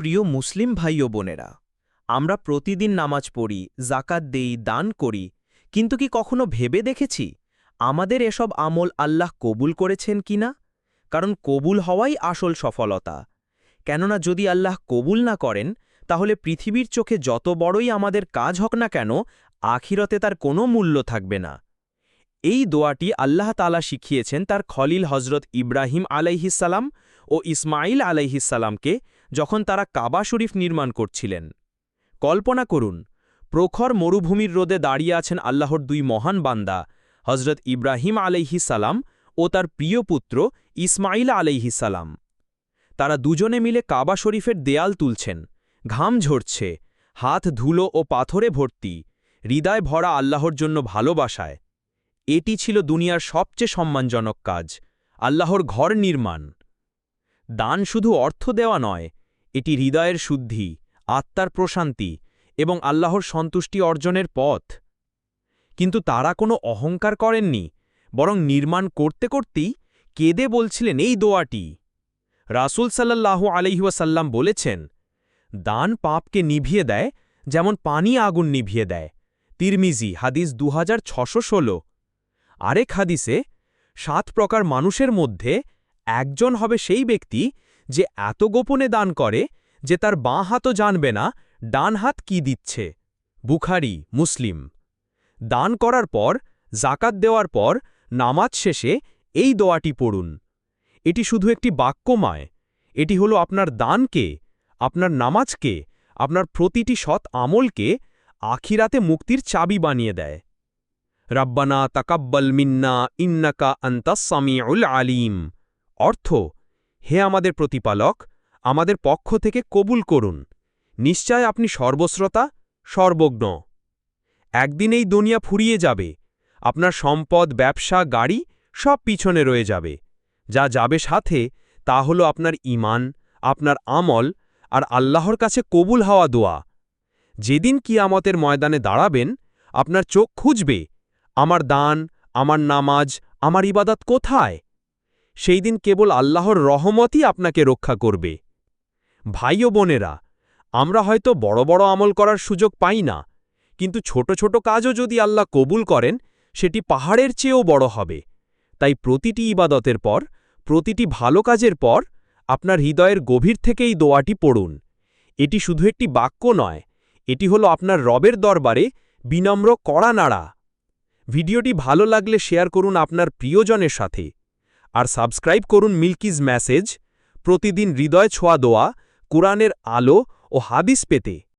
প্রিয় মুসলিম ভাই ও বোনেরা, আমরা প্রতিদিন নামাজ পড়ি জাকাত দেই, দান করি, কিন্তু কি কখনো ভেবে দেখেছি আমাদের এসব আমল আল্লাহ কবুল করেছেন কিনা কারণ কবুল হওয়াই আসল সফলতা। কেননা যদি আল্লাহ কবুল না করেন, তাহলে পৃথিবীর চোখে যত বড়ই আমাদের কাজ হোক না কেন, আখিরতে তার কোনো মূল্য থাকবে না। এই দোয়াটি আল্লাহ তালা শিখিয়েছেন তার খলিল হজরত ইব্রাহিম আলাইহিসাল্লাম ও ইসমাইল আলাইহিসাল্লামকে যখন তারা কাবা শরীফ নির্মাণ করছিলেন। কল্পনা করুন, প্রখর মরুভূমির রোদে দাঁড়িয়ে আছেন আল্লাহর দুই মহান বান্দা হজরত ইব্রাহিম আলাইহিসাল্লাম ও তার প্রিয় পুত্র ইসমাইল আলাইহিসাল্লাম তারা দুজনে মিলে কাবা শরীফের দেয়াল তুলছেন, ঘাম ঝরছে, হাত ধুলো ও পাথরে ভর্তি, হৃদয় ভরা আল্লাহর জন্য ভালোবাসায়। এটি ছিল দুনিয়ার সবচেয়ে সম্মানজনক কাজ, আল্লাহর ঘর নির্মাণ। দান শুধু অর্থ দেওয়া নয় এটি হৃদয়ের শুদ্ধি, আত্মার প্রশান্তি এবং আল্লাহর সন্তুষ্টি অর্জনের পথ। কিন্তু তারা কোনো অহংকার করেননি, বরং নির্মাণ করতে করতেই কেঁদে বলছিলেন, এই দোয়াটি। রাসুল সাল্লাল্লাহু আলহিউসাল্লাম বলেছেন, দান পাপকে নিভিয়ে দেয়, যেমন পানি আগুন নিভিয়ে দেয়। তিরমিজি, হাদিস দু হাজার আরেক হাদিসে, সাত প্রকার মানুষের মধ্যে একজন হবে সেই ব্যক্তি যে এত গোপনে দান করে যে তার বাঁ হাতও জানবে না ডান হাত কি দিচ্ছে। বুখারি, মুসলিম। দান করার পর জাকাত দেওয়ার পর, নামাজ শেষে এই দোয়াটি পড়ুন। এটি শুধু একটি বাক্যময়। এটি হলো আপনার দানকে, আপনার নামাজকে, আপনার প্রতিটি সৎ আমলকে আখিরাতে মুক্তির চাবি বানিয়ে দেয়। রাব্বানা তাকাব্বাল মিন্না ইন্নাকা আন্তাসামিউল আলিম। অর্থ হে আমাদের প্রতিপালক, আমাদের পক্ষ থেকে কবুল করুন। নিশ্চয় আপনি সর্বশ্রোতা সর্বজ্ঞ। একদিন এই দুনিয়া ফুরিয়ে যাবে, আপনার সম্পদ, ব্যবসা, গাড়ি সব পিছনে রয়ে যাবে। যা যাবে সাথে, তা হল আপনার ইমান আপনার আমল আর আল্লাহর কাছে কবুল হওয়া দোয়া। যেদিন কিয়ামতের ময়দানে দাঁড়াবেন, আপনার চোখ খুঁজবে, আমার দান, আমার নামাজ, আমার ইবাদত কোথায়? সেই দিন কেবল আল্লাহর রহমতই আপনাকে রক্ষা করবে। ভাই ও বোনেরা, আমরা হয়তো বড় বড় আমল করার সুযোগ পাই না, কিন্তু ছোট ছোট কাজও যদি আল্লাহ কবুল করেন, সেটি পাহাড়ের চেয়েও বড় হবে। তাই প্রতিটি ইবাদতের পর, প্রতিটি ভালো কাজের পর, আপনার হৃদয়ের গভীর থেকেই দোয়াটি পড়ুন। এটি শুধু একটি বাক্য নয়, এটি হলো আপনার রবের দরবারে বিনম্র কড়া নাড়া। ভিডিওটি ভালো লাগলে শেয়ার করুন আপনার প্রিয়জনের সাথে। আর সাবস্ক্রাইব করুন মিল্কিজ মেসেজ প্রতিদিন হৃদয় ছোঁয়া দোয়া কোরআনের আলো ও হাদিস পেতে।